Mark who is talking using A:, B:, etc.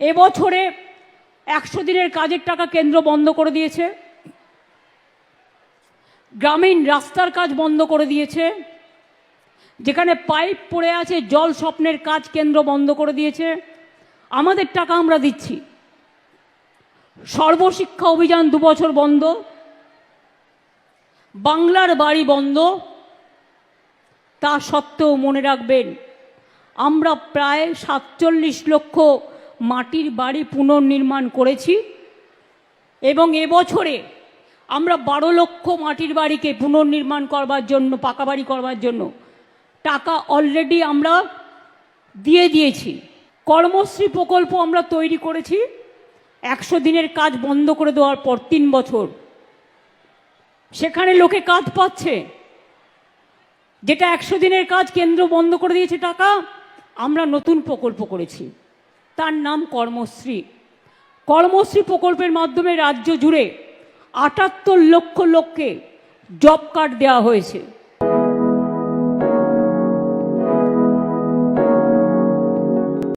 A: এবছরে একশো দিনের কাজের টাকা কেন্দ্র বন্ধ করে দিয়েছে। গ্রামীণ রাস্তার কাজ বন্ধ করে দিয়েছে। যেখানে পাইপ পড়ে আছে, জল স্বপ্নের কাজ কেন্দ্র বন্ধ করে দিয়েছে। আমাদের টাকা আমরা দিচ্ছি। সর্বশিক্ষা অভিযান দুবছর বন্ধ। বাংলার বাড়ি বন্ধ। তা সত্ত্বেও মনে রাখবেন, আমরা প্রায় সাতচল্লিশ লক্ষ মাটির বাড়ি পুনর্নির্মাণ করেছি এবং এবছরে আমরা বারো লক্ষ মাটির বাড়িকে পুনর্নির্মাণ করবার জন্য পাকা বাড়ি করবার জন্য টাকা অলরেডি আমরা দিয়ে দিয়েছি। কর্মশ্রী প্রকল্প আমরা তৈরি করেছি। একশো দিনের কাজ বন্ধ করে দেওয়ার পর তিন বছর। সেখানে লোকে কাজ পাচ্ছে। যেটা একশো দিনের কাজ, কেন্দ্র বন্ধ করে দিয়েছে টাকা, আমরা নতুন প্রকল্প করেছি। তার নাম কর্মশ্রী। কর্মশ্রী প্রকল্পের মাধ্যমে রাজ্য জুড়ে আটাত্তর লক্ষ লোককে জব কার্ড দেওয়া হয়েছে।